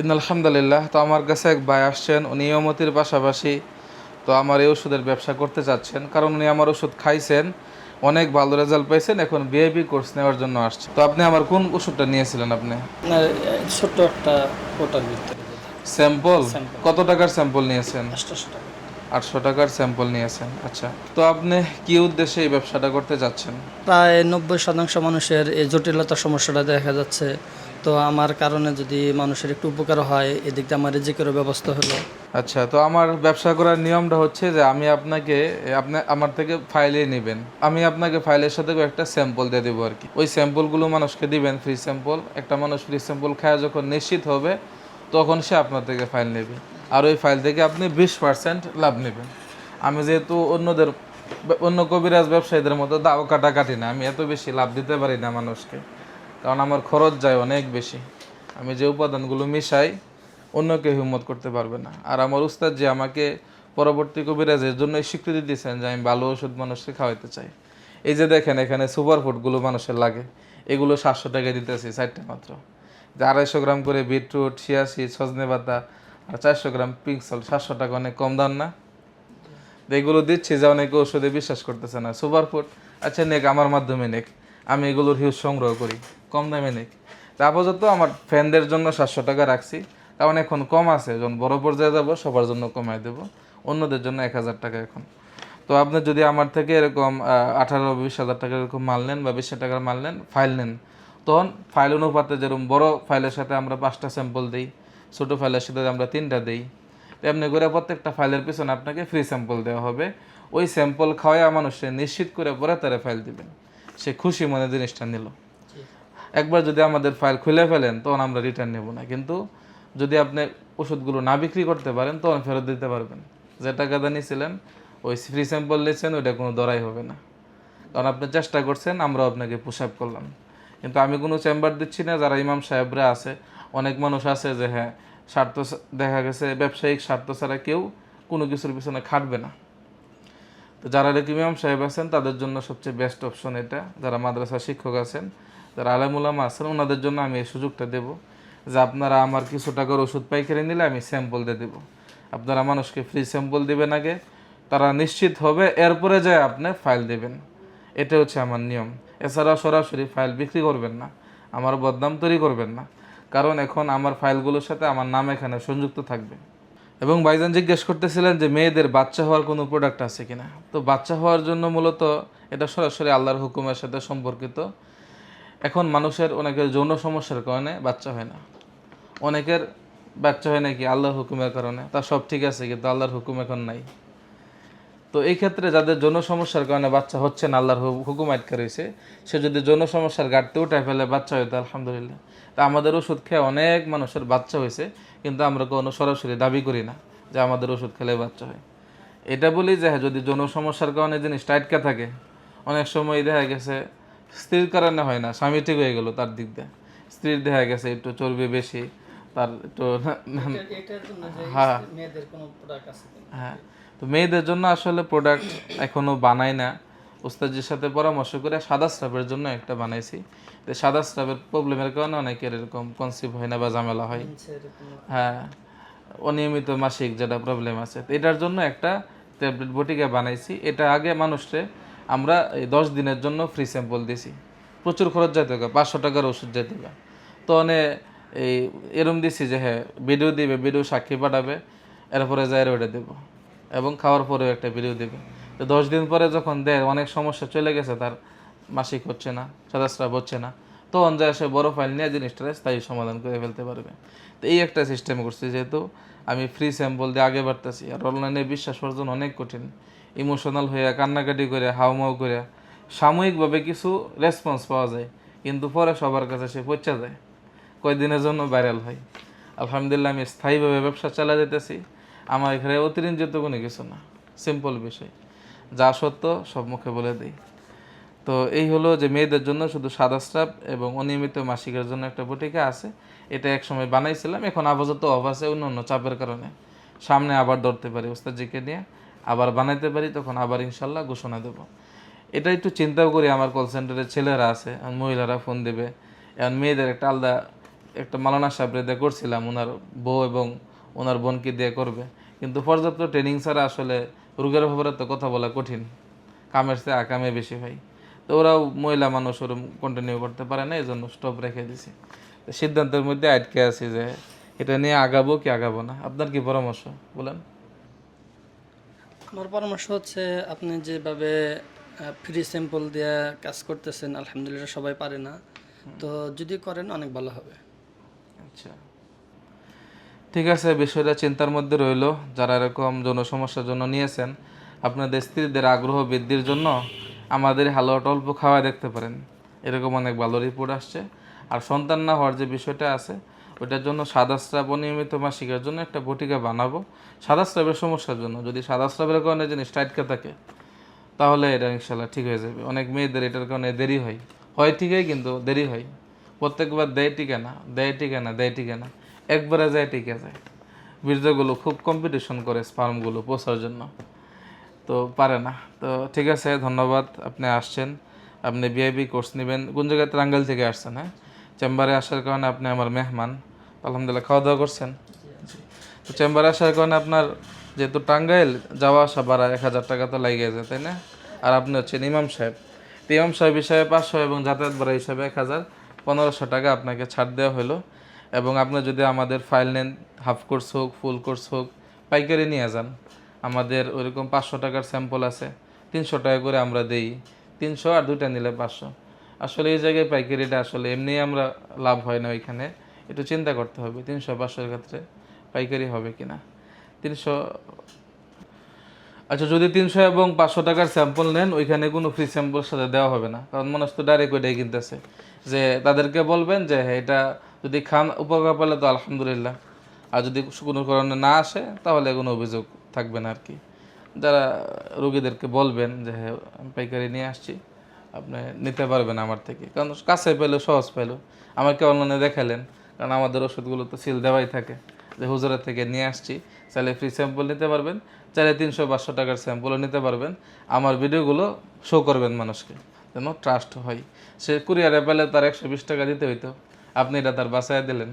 In আলহামদুলিল্লাহ তো আমার কাছে এক ভাই আসছেন উনি নিয়মতির পাশাপাশি তো আমার এই ওষুধের ব্যবসা করতে চাচ্ছেন। কারণ উনি আমার ওষুধ খাইছেন অনেক ভালো রেজাল্ট পাইছেন এখন বিআইপি কোর্স নেওয়ার জন্য আসছে। তো আপনি আমার কোন ওষুধটা নিয়েছিলেন আপনি? ছোট্ট একটা কোটার ভিতরে। স্যাম্পল? কত টাকার স্যাম্পল নিয়েছেন? আটশো টাকার স্যাম্পল নিয়েছেন আচ্ছা। তো আপনি কি উদ্দেশ্যে এই ব্যবসাটা করতে যাচ্ছেন প্রায় নব্বই শতাংশ মানুষের এই জটিলতা সমস্যাটা দেখা যাচ্ছে। তো আমার কারণে যদি মানুষের একটু উপকার হয়, এদিক দিয়ে আমার রিজিকেরও ব্যবস্থা হলো। আচ্ছা তো আমার ব্যবসা করার নিয়মটা হচ্ছে যে আমি আপনাকে, আপনি আমার থেকে ফাইলে নেবেন। আমি আপনাকে ফাইলের সাথে একটা স্যাম্পল দিয়ে দেবো আর কি। ওই স্যাম্পলগুলো মানুষকে দিবেন ফ্রি স্যাম্পল একটা মানুষ ফ্রি স্যাম্পল খায় যখন নিশ্চিত হবে, তখন সে আপনার থেকে ফাইল নেবে। আর ওই ফাইল থেকে আপনি বিশ পার্সেন্ট লাভ নেবেন। আমি যেহেতু অন্যদের, অন্য কবিরাজ ব্যবসায়ীদের মতো দাও কাটা কাটি না, আমি এত বেশি লাভ দিতে পারি না মানুষকে। কারণ আমার খরচ যায় অনেক বেশি। আমি যে উপাদানগুলো মিশাই, অন্য কেউ হিম্মত করতে পারবে না। আর আমার উস্তাদ যে আমাকে পরবর্তী কবিরাজের জন্য স্বীকৃতি দিয়েছেন যে আমি ভালো ওষুধ মানুষকে খাওয়াইতে চাই। এই যে দেখেন, এখানে সুপার ফুডগুলো মানুষের লাগে। এগুলো সাতশো টাকায় দিতেছি, চারটে মাত্র। যে আড়াইশো গ্রাম করে বিটরুট ছিয়াশি সজনে পাতা আর চারশো গ্রাম পিঙ্ক সল্ট, সাতশো টাকা অনেক কম দাম না? এগুলো দিচ্ছি যে অনেকে ওষুধে বিশ্বাস করতেছে না। সুপার ফুড আচ্ছা নেক, আমার মাধ্যমে নেক। আমি এগুলোর হিউজ সংগ্রহ করি। কম দামে নেক তা আপাতত আমার ফ্যানদের জন্য সাতশো টাকা রাখছি। কারণ এখন কম আছে, যখন বড় পর্যায়ে যাব, সবার জন্য কমাই দেব। অন্যদের জন্য এক হাজার টাকা এখন। তো আপনি যদি আমার থেকে এরকম আঠারো, বিশ হাজার টাকার এরকম মাল নেন বা বিশ টাকার মাল নেন, ফাইল নেন। তখন ফাইল অনুপাতে যেরকম বড় ফাইলের সাথে আমরা পাঁচটা স্যাম্পল দিই, ছোটো ফাইলের সাথে আমরা তিনটা দিই এমনি করে প্রত্যেকটা ফাইলের পিছনে আপনাকে ফ্রি স্যাম্পল দেওয়া হবে। ওই স্যাম্পল খাওয়াই মানুষে নিশ্চিত করে পরে তারা ফাইল দিবেন। সে খুশি মনে জিনিসটা নিল। একবার যদি আমাদের ফাইল খুলে ফেলেন, তখন আমরা রিটার্ন নেব না। কিন্তু যদি আপনি ওষুধগুলো না বিক্রি করতে পারেন, তখন ফেরত দিতে পারবেন। যে টাকা দিয়ে নিয়েছিলেন ওই ফ্রি স্যাম্পল নিয়েছেন ওইটা কোনো দরাই হবে না। কারণ আপনি চেষ্টা করছেন, আমরাও আপনাকে পুশ আপ করলাম। কিন্তু আমি কোনো চেম্বার দিচ্ছি না, যারা ইমাম সাহেবরা আছে। অনেক মানুষ আছে যে হ্যাঁ স্বার্থ দেখা গেছে, ব্যবসায়িক স্বার্থ ছাড়া কেউ কোনো কিছুর পিছনে খাটবে না। তো যারা এরকম ইমাম সাহেব আছেন, তাদের জন্য সবচেয়ে বেস্ট অপশন এটা। যারা মাদ্রাসা শিক্ষক আছেন যারা আলেমুলামা আছেন, ওনাদের জন্য আমি এই সুযোগটা দেব যে আপনারা আমার কিছু টাকার ওষুধ পাইকারি নিলে আমি স্যাম্পল দিয়ে দেবো। আপনারা মানুষকে ফ্রি স্যাম্পল দিবেন আগে, তারা নিশ্চিত হবে, এরপরে যায় আপনি ফাইল দেবেন। এটা হচ্ছে আমার নিয়ম। এছাড়া সরাসরি ফাইল বিক্রি করবেন না, আমার বদনাম তৈরি করবেন না। কারণ এখন আমার ফাইলগুলোর সাথে আমার নাম এখানে সংযুক্ত থাকবে। এবং বাইজান জিজ্ঞেস করতেছিলেন যে মেয়েদের বাচ্চা হওয়ার কোনো প্রোডাক্ট আছে কিনা? তো বাচ্চা হওয়ার জন্য মূলত এটা সরাসরি আল্লাহর হুকুমের সাথে সম্পর্কিত। এখন মানুষের অনেকের যৌন সমস্যার কারণে বাচ্চা হয় না। অনেকের বাচ্চা হয় নাকি আল্লাহর হুকুমের কারণে, তা সব ঠিক আছে, কিন্তু আল্লাহর হুকুম এখন নাই। তো এই ক্ষেত্রে যাদের যৌন সমস্যার কারণে বাচ্চা হচ্ছে না, আল্লাহর হুকুম আটকা রয়েছে, সে যদি যৌন সমস্যার ঘাটতে উঠায় ফেলে, বাচ্চা হইতো আলহামদুলিল্লাহ। তা আমাদের ওষুধ খেয়ে অনেক মানুষের বাচ্চা হয়েছে, কিন্তু আমরা কোনো সরাসরি দাবি করি না যে আমাদের ওষুধ খেলে বাচ্চা হয়। এটা বলি যে হ্যাঁ যদি যৌন সমস্যার কারণে জিনিসটা আটকা থাকে, অনেক সময় দেখা গেছে স্ত্রীর কারণে হয় না স্বামী ঠিক হয়ে গেল তার দিক দিয়ে। স্ত্রীর দেখা গেছে একটু চর্বি বেশি তার একটু হ্যাঁ। প্রোডাক্ট হ্যাঁ। তো মেয়েদের জন্য আসলে প্রোডাক্ট এখনও বানাই না। উস্তাদের সাথে পরামর্শ করে সাদা স্রাবের জন্য একটা বানাইছি। তো সাদা স্রাবের প্রবলেমের কারণে অনেকের এরকম কনসিভ হয় না বা ঝামেলা হয়। হ্যাঁ। অনিয়মিত মাসিক যেটা প্রবলেম আছে। এটার জন্য একটা ট্যাবলেট বটিকা বানাইছি। এটা আগে মানুষকে আমরা এই দশ দিনের জন্য ফ্রি স্যাম্পল দিছি প্রচুর খরচ যেতে হবে, পাঁচশো টাকার ওষুধ যেতে হবে। তো অনে এই এরম দিছি যে হ্যাঁ ভিডিও দিবে ভিডিও সাক্ষী পাঠাবে, এরপরে যাই ওটা দেবো। এবং খাওয়ার পরেও একটা ভিডিও দেবে। তো দশ দিন পরে যখন দেয়, অনেক সমস্যা চলে গেছে, তার মাসিক হচ্ছে না সাদাস্রাব হচ্ছে না। তখন যায় সে বড় ফাইল নিয়ে জিনিসটা স্থায়ী সমাধান করে ফেলতে পারবে। তো এই একটা সিস্টেম করছি, যেহেতু আমি ফ্রি স্যাম্পল দিয়ে আগে বাড়তেছি। আর অনলাইনে বিশ্বাস অর্জন অনেক কঠিন। ইমোশনাল হয়ে কান্নাকাটি করে হাউমাউ করে সাময়িকভাবে কিছু রেসপন্স পাওয়া যায়, কিন্তু পরে সবার কাছে সে পচা যায়। কয়েকদিনের জন্য ভাইরাল হয়। আলহামদুলিল্লাহ, আমি স্থায়ীভাবে ব্যবসা চালা যেতেছি। আমার এখানে অতিরঞ্জিত কোনো কিছু না। সিম্পল বিষয়। যা সত্য, সব মুখে বলে দিই। তো এই হলো যে মেয়েদের জন্য শুধু সাদা স্রাব এবং অনিয়মিত মাসিকের জন্য একটা বটিকা আছে। এটা এক সময় বানাইছিলাম, এখন আপাতত অফ আছে অন্য অন্য চাপের কারণে। সামনে আবার ধরতে পারি, ওস্তাদজিকে নিয়ে। আবার বানাইতে পারি, তখন আবার ইনশাল্লাহ ঘোষণা দেব। এটা একটু চিন্তাও করি, আমার কল সেন্টারে ছেলেরা আছে মহিলারা ফোন দেবে। এখন মেয়েদের একটা আলাদা, একটা মালানা সাহেবরে দিয়ে করছিলাম, ওনার বউ এবং ওনার বোনকে দিয়ে করবে। কিন্তু পর্যাপ্ত ট্রেনিং ছাড়া আসলে রোগের ব্যাপারে তো কথা বলা কঠিন। কামের চেয়ে আকামে বেশি ভাই। তো ওরাও মহিলা মানুষ, ওরম কন্টিনিউ করতে পারে না এই জন্য স্টপ রেখে দিছি। সিদ্ধান্তের মধ্যে আটকে আছি যে, এটা নিয়ে আগাবো কি আগাবো না। আপনার কি পরামর্শ? বলেন। আমার পরামর্শ হচ্ছে আপনি যেভাবে ফ্রি স্যাম্পল দিয়ে কাজ করতেছেন আলহামদুলিল্লাহ সবাই পারে না। তো যদি করেন অনেক ভালো হবে। আচ্ছা। ঠিক আছে বিষয়টা চিন্তার মধ্যে রইল। যারা এরকম যৌন সমস্যার জন্য নিয়েছেন আপনাদের স্ত্রীদের আগ্রহ বৃদ্ধির জন্য আমাদের হালুয়াটা অল্প খাওয়া দেখতে পারেন। এরকম অনেক ভালো রিপোর্ট আসছে। আর সন্তান না হওয়ার যে বিষয়টা আছে ওইটার জন্য সাদা স্রাব অনিয়মিত মাসিকের জন্য একটা বটিকা বানাবো। সাদা স্রাবের সমস্যার জন্য। যদি সাদা স্রাবের কারণে জিনিস টাইটকে থাকে, তাহলে এটা ইনশাল্লাহ ঠিক হয়ে যাবে। অনেক মেয়েদের এটার কারণে দেরি হয়। হয় ঠিকই, কিন্তু দেরি হয়। প্রত্যেকবার দেয় টিকে না, দেয় টিকে না, দেয় টিকে না। একবারে যায়, টিকে যায়। বীর্যগুলো খুব কম্পিটিশন করে স্পার্মগুলো পোষার জন্য। তো পারে না। তো ঠিক আছে, ধন্যবাদ। আপনি আসছেন। আপনি বিআইবি কোর্স নেবেন। কোন জায়গায় থেকে আসছেন হ্যাঁ? চেম্বারে আসার কারণে আপনি আমার মেহমান। আলহামদুলিল্লাহ খাওয়া দাওয়া করছেন? তো চেম্বারে আসার কারণে আপনার যেহেতু টাঙ্গাইল যাওয়া আসা ভাড়া এক হাজার টাকা তো লাগে যায় তাই না? আর আপনি হচ্ছেন ইমাম সাহেব। তো ইমাম সাহেব হিসাবে পাঁচশো এবং যাতায়াত ভাড়া হিসাবে এক হাজার পনেরোশো টাকা আপনাকে ছাড় দেওয়া হলো। এবং আপনি যদি আমাদের ফাইল নেন, হাফ কোর্স হোক, ফুল কোর্স হোক, পাইকারি নিয়ে যান। আমাদের ওইরকম পাঁচশো টাকার স্যাম্পল আছে, তিনশো টাকা করে আমরা দেই। তিনশো আর দুইটা নিলে পাঁচশো। আসলে এই জায়গায় পাইকারিটা আসলে এমনি আমরা লাভ হয় না ওইখানে। একটু চিন্তা করতে হবে, তিনশো পাঁচশোর ক্ষেত্রে পাইকারি হবে কিনা। তিনশো আচ্ছা যদি তিনশো এবং পাঁচশো টাকার স্যাম্পল নেন, ওইখানে কোনো ফ্রি স্যাম্পল সাথে দেওয়া হবে না। কারণ মানুষ তো ডাইরেক্ট ওইটাই কিনতেছে। যে তাদেরকে বলবেন যে হ্যাঁ এটা যদি খান উপকার পেলে তো আলহামদুলিল্লাহ। আর যদি কোনো কারণে না আসে, তাহলে কোনো অভিযোগ থাকবে না আর কি। যারা রোগীদেরকে বলবেন যে হ্যাঁ পাইকারি নিয়ে আসছি। আপনি নিতে পারবেন আমার থেকে। কারণ কাছে পেল, সহজ পেল। আমাকে অনলাইনে দেখালেন। কারণ আমাদের ওষুধগুলো তো সিল দেওয়াই থাকে। যে হুজুরের থেকে নিয়ে আসছি, চাইলে ফ্রি স্যাম্পল নিতে পারবেন। চাইলে তিনশো পাঁচশো টাকার স্যাম্পলও নিতে পারবেন। আমার ভিডিওগুলো শো করবেন মানুষকে, যেন ট্রাস্ট হয়। সে কুরিয়ারে পেলে তার একশো বিশ টাকা দিতে হইতো। আপনি এটা তার বাসায় দিলেন।